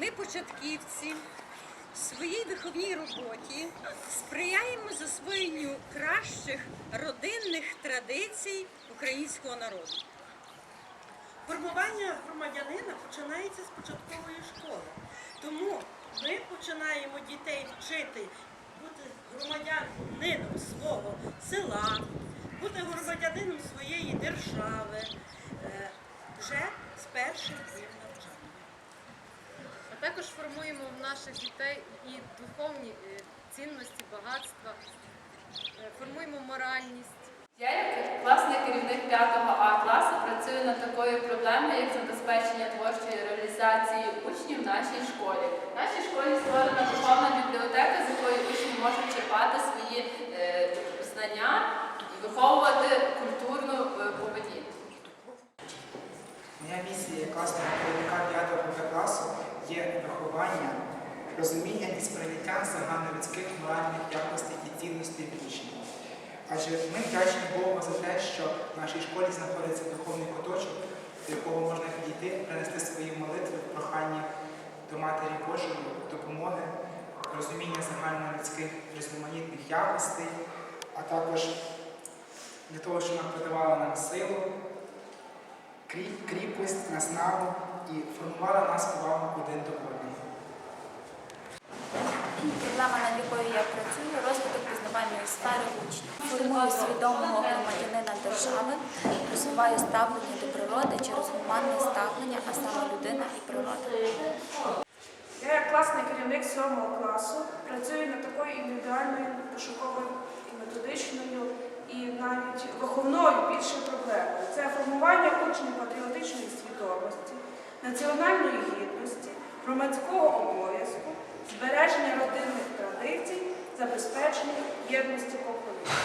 ми, початківці, в своїй виховній роботі сприяємо засвоєнню кращих родинних традицій українського народу. Формування громадянина починається з початкової школи. Тому ми починаємо дітей вчити бути громадянином свого села, бути громадянином своєї держави е, вже з перших також формуємо в наших дітей і духовні е, цінності, багатства, е, формуємо моральність. Я, як класний керівник 5 А класу, працюю над такою проблемою, як забезпечення творчої реалізації учнів в нашій школі. В нашій школі створена духовна бібліотека, з якої учні можуть черпати свої е, знання і виховувати культурну поведінку. Моя місія класного керівника 5 Б класу є виховання, розуміння і сприйняття загальнолюдських моральних якостей і цінностей учнів. Адже ми вдячні Богу за те, що в нашій школі знаходиться духовний куточок, до якого можна підійти, принести свої молитви, прохання до Матері Божої, допомоги, розуміння загальнолюдських різноманітних якостей, а також для того, щоб вона подавала нам силу, кріп, кріпость, наснагу і формувала нас увагу одного. Проблема, над якою я працюю, розвиток пізнавальної сфери учнів. Формую свідомого громадянина держави, розвиваю ставлення до природи через гуманне ставлення, а саме людина і природа. Я як класний керівник 7 класу працюю над такою індивідуальною пошуковою і методичною і навіть виховною більше проблемою. Це формування учнів патріотичної свідомості, національної гідності, громадського обов'язку, збереження родинних традицій, забезпечення єдності поколінь.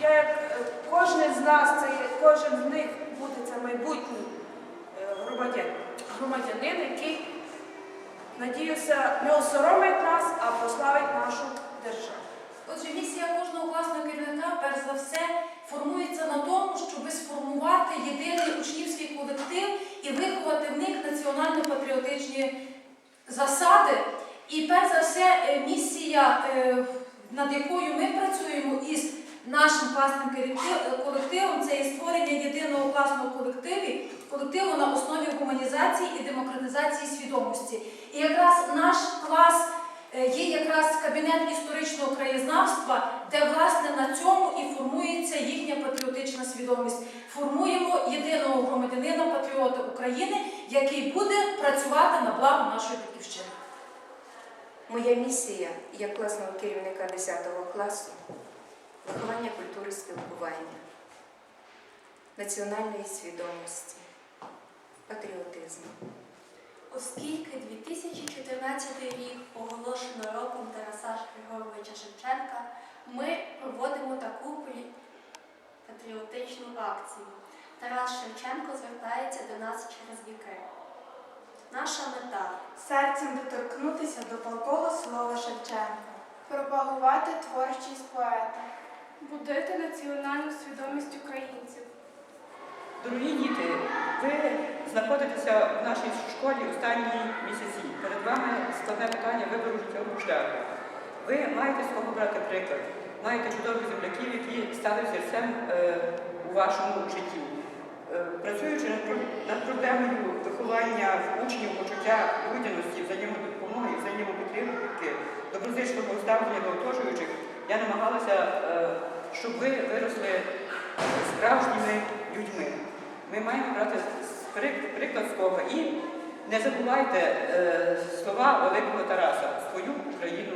Я як е, кожен з нас, це кожен з них буде це майбутній е, громадян, громадянин, який Надіюся, не осоромить нас, а прославить нашу державу. Отже, місія кожного класного керівника, перш за все, формується на тому, щоб сформувати єдиний учнівський колектив і виховати в них національно-патріотичні засади. І перш за все, е, місія, е, над якою ми працюємо із нашим класним колективом, це є створення єдиного класного колективу, колективу на основі гуманізації і демократизації свідомості. І якраз наш клас е, є якраз кабінет історичного краєзнавства, де власне на цьому і формується їхня патріотична свідомість. Формуємо єдиного громадянина, патріота України, який буде працювати на благо нашої. Моя місія як класного керівника 10 класу виховання культури спілкування, національної свідомості, патріотизму. Оскільки 2014 рік оголошено роком Тараса Григоровича Шевченка, ми проводимо таку патріотичну акцію. Тарас Шевченко звертається до нас через віки. Наша мета Серцем доторкнутися до палкого слова Шевченка. пропагувати творчість поета. Будити національну свідомість українців. Дорогі діти, ви знаходитеся в нашій школі останні місяці. Перед вами складне питання вибору життєвого шляху. Ви маєте з кого брати приклад, маєте чудових земляків, які стали взірцем е, у вашому житті. Е, працюючи над, про- проблемою виховання учнів почуття людяності, взаємодопомоги і взаємопідтримки, доброзичливого ставлення до оточуючих, я намагалася, е, щоб ви виросли справжніми людьми. Ми маємо брати приклад з кого і не забувайте е, слова великого Тараса свою Україну